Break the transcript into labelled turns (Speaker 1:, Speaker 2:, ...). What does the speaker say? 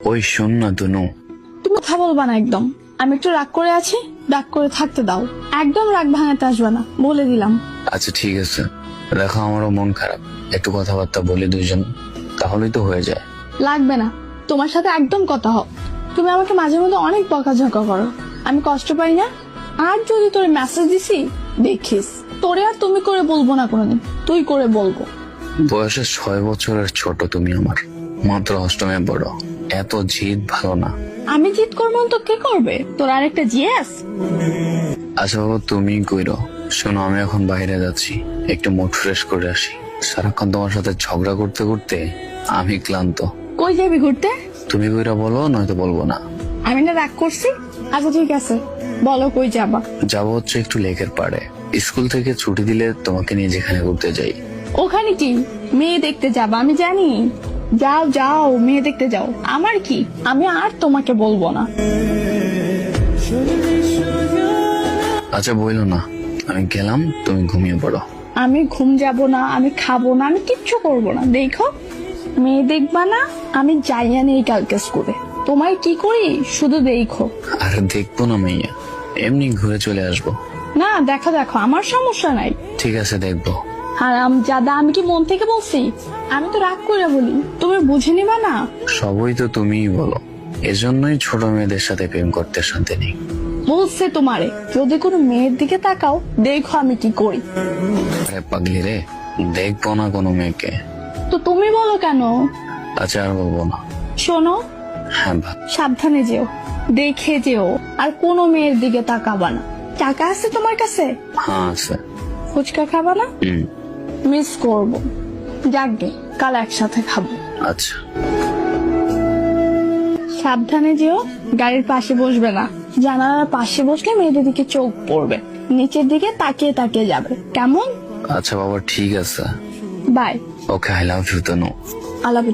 Speaker 1: ওই শোন না তনু
Speaker 2: তুমি কথা বলবা না একদম। আমি একটু রাগ করে আছি রাগ করে থাকতে দাও। একদম রাগ ভাঙাতে আসবে না বলে দিলাম।
Speaker 1: আচ্ছা ঠিক আছে। দেখো আমারও মন খারাপ। একটু কথাবার্তা বলি দুজন তাহলেই তো হয়ে যায়।
Speaker 2: লাগবে না। তোমার সাথে একদম কথা হোক তুমি আমাকে মাঝে মধ্যে অনেক বকাঝকা করো। আমি কষ্ট পাই না। আর যদি তোর মেসেজ দিছি দেখিস। তোরে আর তুমি করে বলব না কোনোদিন। তুই করে বলব।
Speaker 1: বয়সে ছয় বছরের ছোট তুমি আমার। মাত্র অষ্টমে বড় এত জিদ ভালো না।
Speaker 2: আমি জিত করব তো কে করবে? তোর আরেকটা জিএস
Speaker 1: আচ্ছা বাবা তুমি কইরো। শোনো আমি এখন বাইরে যাচ্ছি। একটু মুড ফ্রেশ করে আসি। সারাক্ষণ তোমার সাথে ঝগড়া করতে করতে আমি ক্লান্ত।
Speaker 2: কই যাবি ঘুরতে?
Speaker 1: তুমি কইরা বলো নয়তো বলব না।
Speaker 2: আমি না রাগ করছি? আচ্ছা ঠিক আছে। বলো কই যাবা?
Speaker 1: যাব হচ্ছে একটু লেকের পাড়ে। স্কুল থেকে ছুটি দিলে তোমাকে নিয়ে যেখানে ঘুরতে যাই।
Speaker 2: ওখানে কি? মেয়ে দেখতে যাবা আমি জানি। যাও যাও মেয়ে দেখতে যাও। আমার কি? আমি আর তোমাকে বলব না।
Speaker 1: আচ্ছা বইলো না। আমি গেলাম তুমি ঘুমিয়ে পড়ো।
Speaker 2: আমি ঘুম যাব না আমি খাব না আমি কিচ্ছু করব না। দেখো মেয়ে দেখবা না আমি যাইয়া নেই কালকে স্কুলে। তোমায় কি করি? শুধু দেখো।
Speaker 1: আর দেখব না মাইয়া এমনি ঘুরে চলে আসব।
Speaker 2: না দেখো দেখো আমার সমস্যা নাই।
Speaker 1: ঠিক আছে দেখব।
Speaker 2: হারাম জাদা আমি কি মন থেকে বলছি? আমি তো রাগ করে বলি তুমি বুঝে নিবা না?
Speaker 1: সবই তো তুমিই বলো। এজন্যই ছোট মেয়েদের সাথে প্রেম করতে শান্তি নেই।
Speaker 2: বলছে তোমারে যদি কোনো মেয়ের দিকে তাকাও দেখো আমি কি করি।
Speaker 1: আরে পাগলি রে দেখব না কোনো মেয়েকে।
Speaker 2: তো তুমি বলো কেন?
Speaker 1: আচ্ছা আর বলব না।
Speaker 2: শোনো
Speaker 1: হ্যাঁ
Speaker 2: সাবধানে যেও দেখে যেও আর কোনো মেয়ের দিকে তাকাবা না। টাকা আছে তোমার কাছে?
Speaker 1: হ্যাঁ আছে।
Speaker 2: ফুচকা খাবা না?
Speaker 1: হুম।
Speaker 2: মিস করব। যাকগে কাল একসাথে খাব।
Speaker 1: আচ্ছা।
Speaker 2: সাবধানে যেও গাড়ির পাশে বসবে না। জানালার পাশে বসলে মেয়েদের দিকে চোখ পড়বে। নিচের দিকে তাকিয়ে তাকিয়ে যাবে। কেমন?
Speaker 1: আচ্ছা বাবা ঠিক আছে।
Speaker 2: Bye.
Speaker 1: Okay I love you Tanu
Speaker 2: আলাপ